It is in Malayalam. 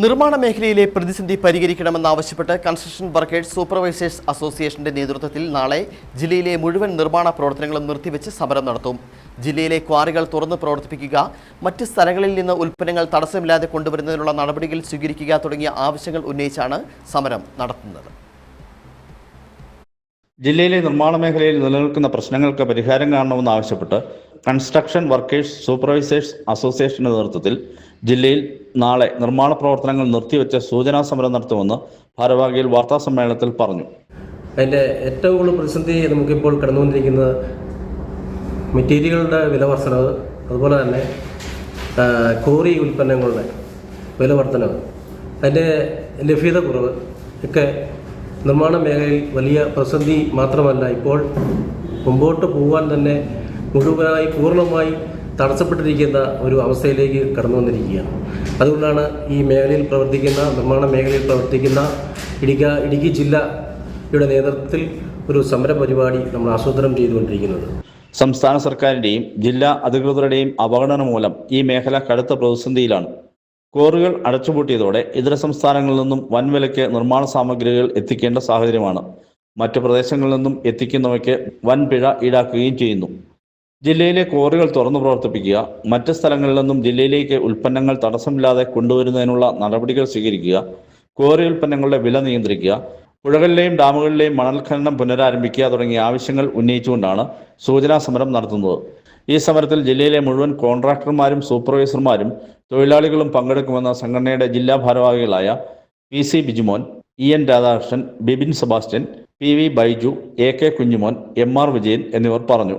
നിർമ്മാണ മേഖലയിലെ പ്രതിസന്ധി പരിഹരിക്കണമെന്നാവശ്യപ്പെട്ട് കൺസ്ട്രക്ഷൻ വർക്കേഴ്സ് സൂപ്പർവൈസേഴ്സ് അസോസിയേഷന്റെ നേതൃത്വത്തിൽ നാളെ ജില്ലയിലെ മുഴുവൻ നിർമ്മാണ പ്രവർത്തനങ്ങളും നിർത്തിവെച്ച് സമരം നടത്തും. ജില്ലയിലെ ക്വാറികൾ തുറന്ന് പ്രവർത്തിപ്പിക്കുക മറ്റ് സ്ഥലങ്ങളിൽ നിന്ന് ഉൽപ്പന്നങ്ങൾ തടസ്സമില്ലാതെ കൊണ്ടുവരുന്നതിനുള്ള നടപടികൾ സ്വീകരിക്കുക തുടങ്ങിയ ആവശ്യങ്ങൾ ഉന്നയിച്ചാണ് സമരം നടത്തുന്നത്. ജില്ലയിലെ നിർമ്മാണ മേഖലയിൽ നിലനിൽക്കുന്ന പ്രശ്നങ്ങൾക്ക് പരിഹാരം കാണണമെന്നാവശ്യപ്പെട്ട് കൺസ്ട്രക്ഷൻ വർക്കേഴ്സ് സൂപ്പർവൈസേഴ്സ് അസോസിയേഷന്റെ നേതൃത്വത്തിൽ ജില്ലയിൽ നാളെ നിർമ്മാണ പ്രവർത്തനങ്ങൾ നിർത്തിവെച്ച് സൂചനാ സമരം നടത്തുമെന്ന് ഭാരവാഹികൾ വാർത്താ സമ്മേളനത്തിൽ പറഞ്ഞു. അതിന്റെ ഏറ്റവും കൂടുതൽ പ്രതിസന്ധി നമുക്കിപ്പോൾ കടന്നുകൊണ്ടിരിക്കുന്നത് മെറ്റീരിയലുകളുടെ വില വർധനവ് അതുപോലെ തന്നെ കോറി ഉൽപ്പന്നങ്ങളുടെ വില വർധനവ് അതിന്റെ ലഭ്യത കുറവ് ഒക്കെ നിർമ്മാണ മേഖലയിൽ വലിയ പ്രതിസന്ധി മാത്രമല്ല ഇപ്പോൾ മുമ്പോട്ട് പോകാൻ തന്നെ മുഴുവനായി പൂർണമായി തടസ്സപ്പെട്ടിരിക്കുന്ന ഒരു അവസ്ഥയിലേക്ക് കടന്നു വന്നിരിക്കുകയാണ്. അതുകൊണ്ടാണ് ഈ മേഖലയിൽ പ്രവർത്തിക്കുന്ന നിർമ്മാണ മേഖലയിൽ പ്രവർത്തിക്കുന്ന ഇടുക്ക ഇടുക്കി ജില്ലയുടെ നേതൃത്വത്തിൽ ഒരു സമര പരിപാടി നമ്മൾ ആസൂത്രണം ചെയ്തുകൊണ്ടിരിക്കുന്നത്. സംസ്ഥാന സർക്കാരിന്റെയും ജില്ലാ അധികൃതരുടെയും അവഗണന മൂലം ഈ മേഖല കടുത്ത പ്രതിസന്ധിയിലാണ്. കോറുകൾ അടച്ചുപൂട്ടിയതോടെ ഇതര സംസ്ഥാനങ്ങളിൽ നിന്നും വൻവിലയ്ക്ക് നിർമ്മാണ സാമഗ്രികൾ എത്തിക്കേണ്ട സാഹചര്യമാണ്. മറ്റു പ്രദേശങ്ങളിൽ നിന്നും എത്തിക്കുന്നവയ്ക്ക് വൻപിഴ ഈടാക്കുകയും ചെയ്യുന്നു. ജില്ലയിലെ കോറികൾ തുറന്നു പ്രവർത്തിപ്പിക്കുക മറ്റ് സ്ഥലങ്ങളിൽ നിന്നും ജില്ലയിലേക്ക് ഉൽപ്പന്നങ്ങൾ തടസ്സമില്ലാതെ കൊണ്ടുവരുന്നതിനുള്ള നടപടികൾ സ്വീകരിക്കുക കോറി ഉൽപ്പന്നങ്ങളുടെ വില നിയന്ത്രിക്കുക പുഴകളിലെയും ഡാമുകളിലെയും മണൽ ഖനനം പുനരാരംഭിക്കുക തുടങ്ങിയ ആവശ്യങ്ങൾ ഉന്നയിച്ചുകൊണ്ടാണ് സൂചനാ സമരം നടത്തുന്നത്. ഈ സമരത്തിൽ ജില്ലയിലെ മുഴുവൻ കോൺട്രാക്ടർമാരും സൂപ്പർവൈസർമാരും തൊഴിലാളികളും പങ്കെടുക്കുമെന്ന സംഘടനയുടെ ജില്ലാ ഭാരവാഹികളായ P C Bijumon E N Radhakrishnan Bibin Sebastian P V Baiju A K Kunjumon M R Vijayan എന്നിവർ പറഞ്ഞു.